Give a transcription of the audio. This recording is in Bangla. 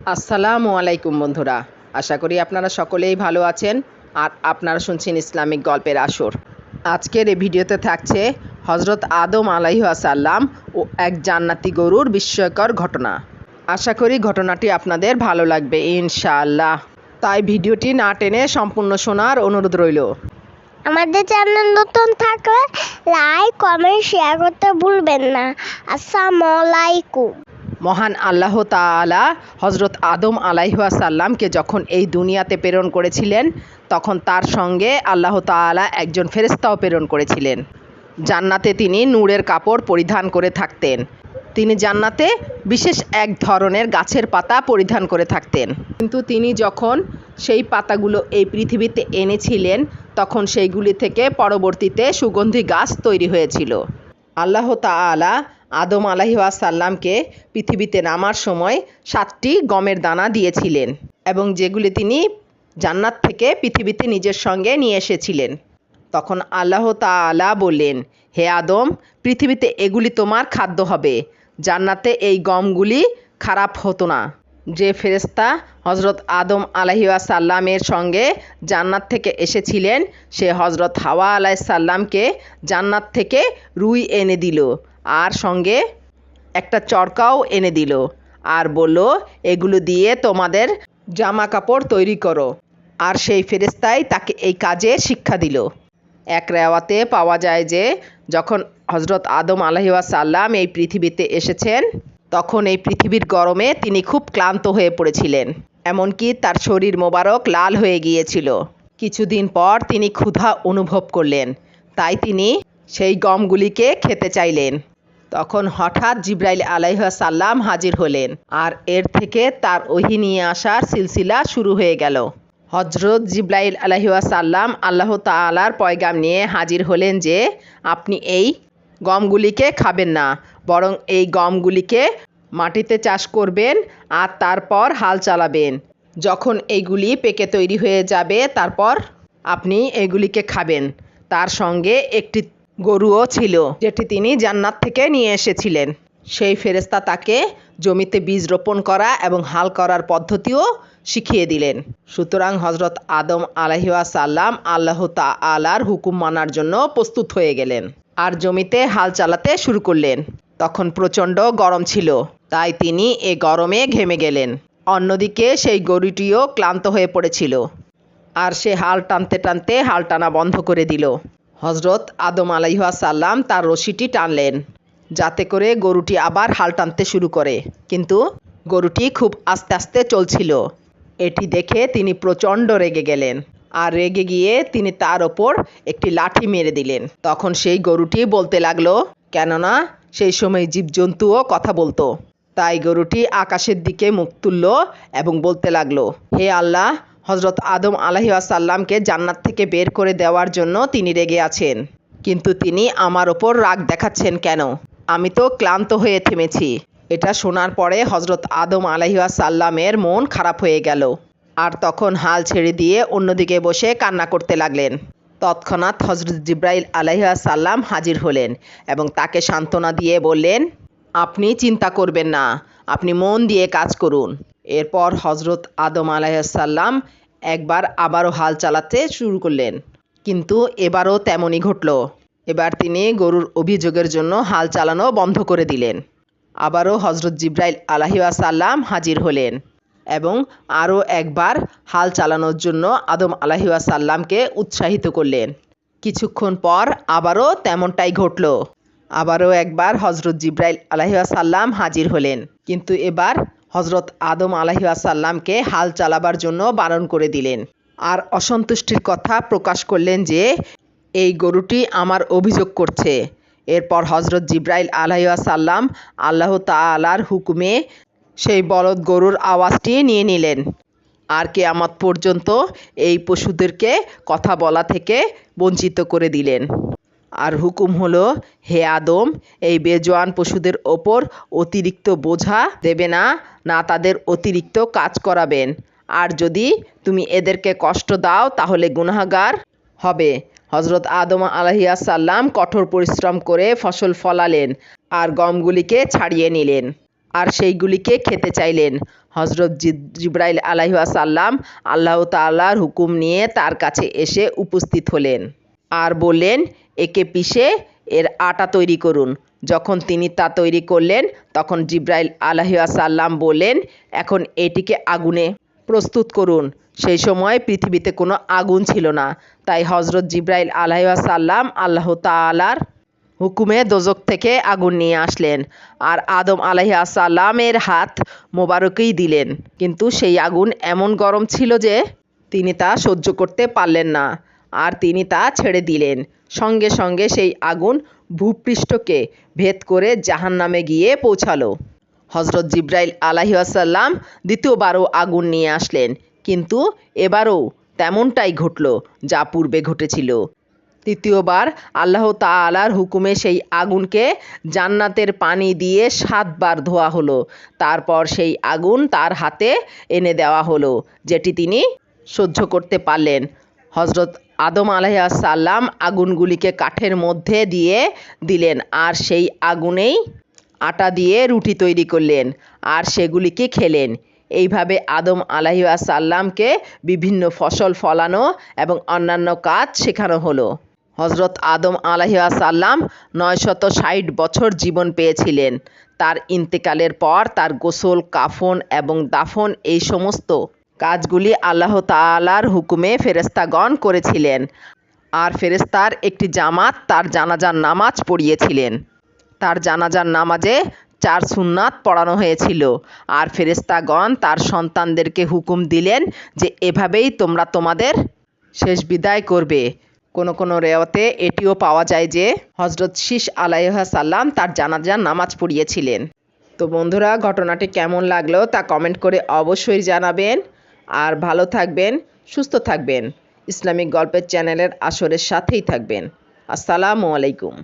আসসালামু আলাইকুম বন্ধুরা। আশা করি আপনারা সকলেই ভালো আছেন আর আপনারা শুনছেন ইসলামিক গল্পের আসর। আজকের এই ভিডিওতে থাকছে হজরত আদম আলাইহাসাল্লাম ও এক জান্নাতি গরুর বিস্ময়কর ঘটনা। আশা করি ঘটনাটি আপনাদের ভালো লাগবে, ইনশাআল্লাহ। তাই ভিডিওটি না টেনে সম্পূর্ণ শোনার অনুরোধ রইল। আমাদের চ্যানেল নতুন থাকলে লাইক, কমেন্ট, শেয়ার করতে ভুলবেন না। আসসালামু আলাইকুম। মহান আল্লাহ তাআলা হজরত আদম আলাইহাসাল্লামকে যখন এই দুনিয়াতে প্রেরণ করেছিলেন, তখন তার সঙ্গে আল্লাহ তাআলা একজন ফেরেস্তাও প্রেরণ করেছিলেন। জান্নাতে তিনি নূরের কাপড় পরিধান করে থাকতেন। তিনি জান্নাতে বিশেষ এক ধরনের গাছের পাতা পরিধান করে থাকতেন। কিন্তু তিনি যখন সেই পাতাগুলো এই পৃথিবীতে এনেছিলেন, তখন সেইগুলি থেকে পরবর্তীতে সুগন্ধি গাছ তৈরি হয়েছিল। আল্লাহ তাআলা আদম আলাহিসাল্লামকে পৃথিবীতে নামার সময় সাতটি গমের দানা দিয়েছিলেন এবং যেগুলি তিনি জান্নাত থেকে পৃথিবীতে নিজের সঙ্গে নিয়ে এসেছিলেন। তখন আল্লাহ তাআলা বললেন, হে আদম, পৃথিবীতে এগুলি তোমার খাদ্য হবে। জান্নাতে এই গমগুলি খারাপ হতো না। যে ফেরেস্তা হজরত আদম আলাহিসাল্লামের সঙ্গে জান্নাত থেকে এসেছিলেন, সে হজরত হাওয়া আলাইসাল্লামকে জান্নাত থেকে রুই এনে দিল। আর সঙ্গে একটা চরকাও এনে দিল আর বলল, এগুলো দিয়ে তোমাদের জামা কাপড় তৈরি করো। আর সেই ফেরেস্তাই তাকে এই কাজে শিক্ষা দিল। এক রেওয়াতে পাওয়া যায় যে, যখন হজরত আদম আলহিসাল্লাম এই পৃথিবীতে এসেছেন, তখন এই পৃথিবীর গরমে তিনি খুব ক্লান্ত হয়ে পড়েছিলেন। এমনকি তার শরীর মোবারক লাল হয়ে গিয়েছিল। কিছুদিন পর তিনি ক্ষুধা অনুভব করলেন। তাই তিনি সেই গমগুলিকে খেতে চাইলেন। তখন হঠাৎ জিব্রাইল আলাইসাল্লাম হাজির হলেন। আর এর থেকে তার ওহি নিয়ে আসার সিলসিলা শুরু হয়ে গেল। হজরত জিব্রাইল আলহিসাল্লাম আল্লাহ তালার পয়গাম নিয়ে হাজির হলেন যে, আপনি এই গমগুলিকে খাবেন না, বরং এই গমগুলিকে মাটিতে চাষ করবেন আর তারপর হাল চালাবেন। যখন এইগুলি পেকে তৈরি হয়ে যাবে, তারপর আপনি এগুলিকে খাবেন। তার সঙ্গে একটি গরুও ছিল, যেটি তিনি জান্নাত থেকে নিয়ে এসেছিলেন। সেই ফেরেস্তা তাকে জমিতে বীজ রোপণ করা এবং হাল করার পদ্ধতিও শিখিয়ে দিলেন। সুতরাং হজরত আদম আলহিসাল্লাম আল্লাহ আলার হুকুম মানার জন্য প্রস্তুত হয়ে গেলেন আর জমিতে হাল চালাতে শুরু করলেন। তখন প্রচণ্ড গরম ছিল, তাই তিনি এ গরমে ঘেমে গেলেন। অন্যদিকে সেই গরুটিও ক্লান্ত হয়ে পড়েছিল, আর সে হাল টানতে টানতে হাল টানা বন্ধ করে দিল। হজরত আদম আলাইহাসাল্লাম তার রশিটি টানলেন, যাতে করে গরুটি আবার হাল টানতে শুরু করে। কিন্তু গরুটি খুব আস্তে আস্তে চলছিল। এটি দেখে তিনি প্রচণ্ড রেগে গেলেন আর রেগে গিয়ে তিনি তার ওপর একটি লাঠি মেরে দিলেন। তখন সেই গরুটি বলতে লাগল, কেননা সেই সময় জীবজন্তুও কথা বলতো। তাই গরুটি আকাশের দিকে মুখ তুলল এবং বলতে লাগল, হে আল্লাহ হজরত আদম আলাহিসাল্লামকে জান্নাত থেকে বের করে দেওয়ার জন্য তিনি রেগে আছেন। কিন্তু তিনি আমার ওপর রাগ দেখাচ্ছেন কেন? আমি তো ক্লান্ত হয়ে থেমেছি। এটা শোনার পরে হজরত আদম আলাহিসাল্লামের মন খারাপ হয়ে গেল। আর তখন হাল ছেড়ে দিয়ে অন্যদিকে বসে কান্না করতে লাগলেন। তৎক্ষণাৎ হজরত জিব্রাইল আলাইসাল্লাম হাজির হলেন এবং তাকে সান্ত্বনা দিয়ে বললেন, আপনি চিন্তা করবেন না, আপনি মন দিয়ে কাজ করুন। এরপর হজরত আদম আলাইসাল্লাম একবার আবারও হাল চালাতে শুরু করলেন। কিন্তু এবারও তেমনই ঘটল। এবার তিনি গরুর অভিযোগের জন্য হাল চালানো বন্ধ করে দিলেন। আবারও হজরত জিব্রাইল আলাহিসাল্লাম হাজির হলেন এবং আরও একবার হাল চালানোর জন্য আদম আলাহিসাল্লামকে উৎসাহিত করলেন। কিছুক্ষণ পর আবারও তেমনটাই ঘটল। আবারও একবার হজরত জিব্রাইল আলাহিসাল্লাম হাজির হলেন। কিন্তু এবার হজরত আদম আলাহিসাল্লামকে হাল চালাবার জন্য বারণ করে দিলেন। আর অসন্তুষ্টির কথা প্রকাশ করলেন যে, এই গরুটি আমার অভিযোগ করছে। এরপর হজরত জিব্রাইল আলাইসাল্লাম আল্লাহ তালার হুকুমে সেই বলদ গরুর আওয়াজটি নিয়ে নিলেন। আর কেয়ামত পর্যন্ত এই পশুদেরকে কথা বলা থেকে বঞ্চিত করে দিলেন। আর হুকুম হলো, হে আদম, এই বেজোয়ান পশুদের ওপর অতিরিক্ত বোঝা দেবে না না তাদের অতিরিক্ত কাজ করাবেন। আর যদি তুমি এদেরকে কষ্ট দাও, তাহলে গুনাহগার হবে। হজরত আদম আলহিয়াসাল্লাম কঠোর পরিশ্রম করে ফসল ফলালেন আর গমগুলিকে ছাড়িয়ে নিলেন আর সেইগুলিকে খেতে চাইলেন। হজরত জিব্রাইল আলাইসাল্লাম আল্লাহ তাল্লাহর হুকুম নিয়ে তার কাছে এসে উপস্থিত হলেন। আর বললেন, একে পিষে এর আটা তৈরি করুন। যখন তিনি তা তৈরি করলেন, তখন জিব্রাইল আলাইসাল্লাম বললেন, এখন এটিকে আগুনে প্রস্তুত করুন। সেই সময় পৃথিবীতে কোনো আগুন ছিল না। তাই হজরত জিব্রাইল আলাইসাল্লাম আল্লাহ তালার হুকুমে দোজক থেকে আগুন নিয়ে আসলেন আর আদম আলাইসাল্লামের হাত মোবারকেই দিলেন। কিন্তু সেই আগুন এমন গরম ছিল যে তিনি তা সহ্য করতে পারলেন না। আর তিনি তা ছেড়ে দিলেন। সঙ্গে সঙ্গে সেই আগুন ভূপৃষ্ঠকে ভেদ করে জাহান নামে গিয়ে পৌঁছালো। হজরত জিব্রাইল আলাহিসাল্লাম দ্বিতীয়বারও আগুন নিয়ে আসলেন। কিন্তু এবারও তেমনটাই ঘটল যা পূর্বে ঘটেছিল। তৃতীয়বার আল্লাহ তালার হুকুমে সেই আগুনকে জান্নাতের পানি দিয়ে সাতবার ধোয়া হলো। তারপর সেই আগুন তার হাতে এনে দেওয়া হলো, যেটি তিনি সহ্য করতে পারলেন। হজরত আদম আলাইসাল্লাম আগুনগুলিকে কাঠের মধ্যে দিয়ে দিলেন আর সেই আগুনেই আটা দিয়ে রুটি তৈরি করলেন আর সেগুলিকে খেলেন। এইভাবে আদম আলাইসাল্লামকে বিভিন্ন ফসল ফলানো এবং অন্যান্য কাজ শেখানো হলো। হজরত আদম আলাইসাল্লাম নয়শত ষাট বছর জীবন পেয়েছিলেন। তার ইন্তেকালের পর তার গোসল, কাফন এবং দাফন এই সমস্ত কাজগুলি আল্লাহ তালার হুকুমে ফেরেস্তাগণ করেছিলেন। আর ফেরেস্তার একটি জামাত তার জানাজার নামাজ পড়িয়েছিলেন। তার জানাজার নামাজে চার সুন্নাত পড়ানো হয়েছিল। আর ফেরেস্তাগণ তার সন্তানদেরকে হুকুম দিলেন যে, এভাবেই তোমরা তোমাদের শেষ বিদায় করবে। কোনো কোনো রেওয়াতে এটিও পাওয়া যায় যে হজরত শীষ আলাইসাল্লাম তার জানাজার নামাজ পড়িয়েছিলেন। তো বন্ধুরা, ঘটনাটি কেমন লাগল তা কমেন্ট করে অবশ্যই জানাবেন। আর ভালো থাকবেন সুস্থ থাকবেন। ইসলামিক গল্পের চ্যানেলের আসরের সাথেই থাকবেন। আসসালামু আলাইকুম।